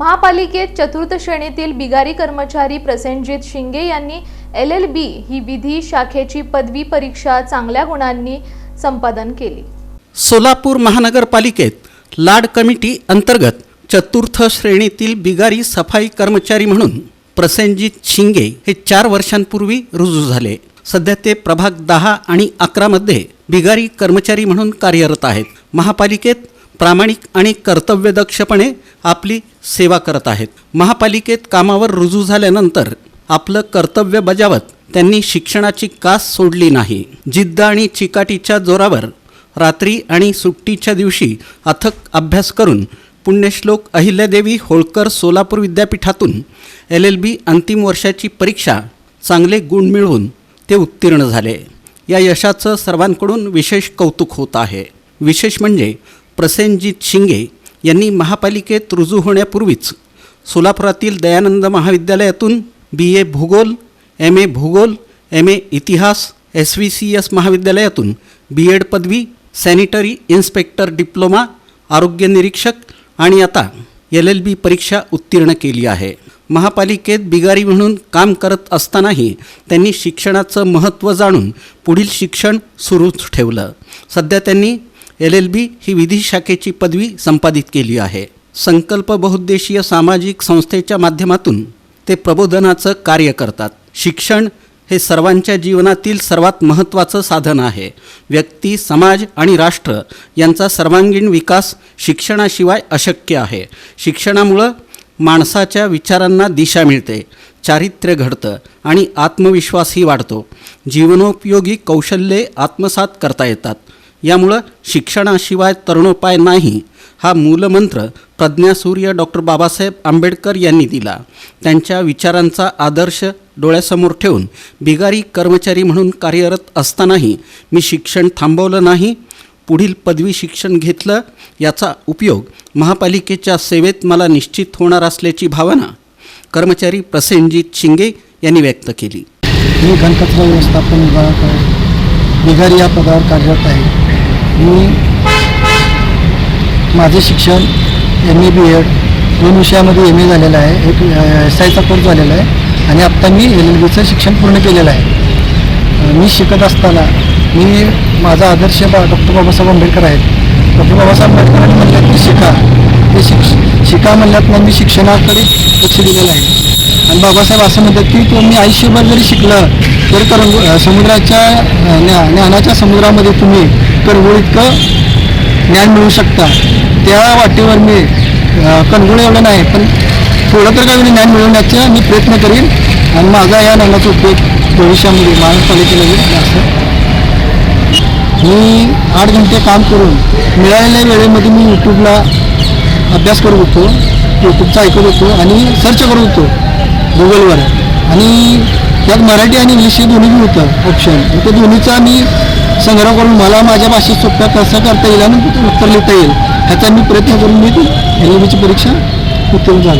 महापालिकेत चतुर्थ श्रेणीतील बिगारी कर्मचारी प्रसेनजित शिंगे यांनी एल एल बी ही विधी शाखेची पदवी परीक्षा चांगल्या गुणांनी संपादन केली. सोलापूर महानगरपालिकेत लाड कमिटी अंतर्गत चतुर्थ श्रेणीतील बिगारी सफाई कर्मचारी म्हणून प्रसेनजित शिंगे हे चार वर्षांपूर्वी रुजू झाले. सध्या ते प्रभाग दहा आणि अकरामध्ये बिगारी कर्मचारी म्हणून कार्यरत आहेत. महापालिकेत प्रामाणिक आणि कर्तव्यदक्षपणे आपली सेवा करत आहेत. महापालिकेत कामावर रुजू झाल्यानंतर आपलं कर्तव्य बजावत त्यांनी शिक्षणाची कास सोडली नाही. जिद्द आणि चिकाटीच्या जोरावर रात्री आणि सुट्टीच्या दिवशी अथक अभ्यास करून पुण्यश्लोक अहिल्यादेवी होळकर सोलापूर विद्यापीठातून एल एल बी अंतिम वर्षाची परीक्षा चांगले गुण मिळवून ते उत्तीर्ण झाले. या यशाचं सर्वांकडून विशेष कौतुक होत आहे. विशेष म्हणजे प्रसेनजित शिंगे यांनी महापालिकेत रुजू होण्यापूर्वीच सोलापुरातील दयानंद महाविद्यालयातून बी ए भूगोल एम ए भूगोल एम ए इतिहास एस व्ही सी एस महाविद्यालयातून बी एड पदवी सॅनिटरी इन्स्पेक्टर डिप्लोमा आरोग्य निरीक्षक आणि आता एल एल बी परीक्षा उत्तीर्ण केली आहे. महापालिकेत बिगारी म्हणून काम करत असतानाही त्यांनी शिक्षणाचं महत्त्व जाणून पुढील शिक्षण सुरूच ठेवलं. सध्या त्यांनी एल एल बी ही विधी शाखेची पदवी संपादित केली आहे. संकल्प बहुद्देशीय सामाजिक संस्थेच्या माध्यमातून ते प्रबोधनाचं कार्य करतात. शिक्षण हे सर्वांच्या जीवनातील सर्वात महत्त्वाचं साधन आहे. व्यक्ती समाज आणि राष्ट्र यांचा सर्वांगीण विकास शिक्षणाशिवाय अशक्य आहे. शिक्षणामुळं माणसाच्या विचारांना दिशा मिळते चारित्र्य घडतं आणि आत्मविश्वासही वाढतो. जीवनोपयोगी कौशल्ये आत्मसात करता येतात. यामुळं शिक्षणाशिवाय तरुणोपाय नाही हा मूलमंत्र प्रज्ञासूर्य डॉक्टर बाबासाहेब आंबेडकर यांनी दिला. त्यांच्या विचारांचा आदर्श डोळ्यासमोर ठेवून बिगारी कर्मचारी म्हणून कार्यरत असतानाही मी शिक्षण थांबवलं नाही पुढील पदवी शिक्षण घेतलं याचा उपयोग महापालिकेच्या सेवेत मला निश्चित होणार असल्याची भावना कर्मचारी प्रसेनजित शिंगे यांनी व्यक्त केली. मी घनकचरा व्यवस्थापन विभागात बिगारी या पदावर कार्यरत आहे. मी माझे शिक्षण एम ए बी एड दोन विषयामध्ये एम ए झालेलं आहे. एक एस आयचा कोर्स झालेला आहे आणि आत्ता मी एल एल बीचं शिक्षण पूर्ण केलेलं आहे. मी शिकत असताना मी माझा आदर्श बा डॉक्टर बाबासाहेब आंबेडकर आहेत. डॉक्टर बाबासाहेब आंबेडकरांनी म्हणल्यात की शिका. ते शिक शिका म्हणल्यात मग मी शिक्षणाकडे लक्ष दिलेलं आहे. आणि बाबासाहेब असं म्हणतात की तुम्ही आयुष्यभर जरी शिकलं तर करंगु समुद्राच्या अ, ज्ञानाच्या समुद्रामध्ये तुम्ही कणगुळ इतकं ज्ञान मिळू शकता. त्या वाटेवर मी कणगुळ एवढं नाही पण थोडं तर काही ज्ञान मिळवण्याचा मी प्रयत्न करीन. आणि माझा या ज्ञानाचा उपयोग भविष्यामध्ये महानगरपालिकेमध्ये असं मी आठ घंटे काम करून मिळालेल्या वेळेमध्ये मी यूट्यूबला अभ्यास करत होतो यूट्यूबचा ऐकत होतो आणि सर्च करत होतो गुगलवर आणि त्यात मराठी आणि इंग्लिश हे दोन्ही होतं ऑप्शन ते दोन्हीचा मी संग्रह करून मला माझ्या भाषेत सोप्या कसं करता येईल आणि उत्तर लिहिता येईल. ह्याचा मी प्रयत्न करून मी ती एल परीक्षा उत्तीर्ण झालो.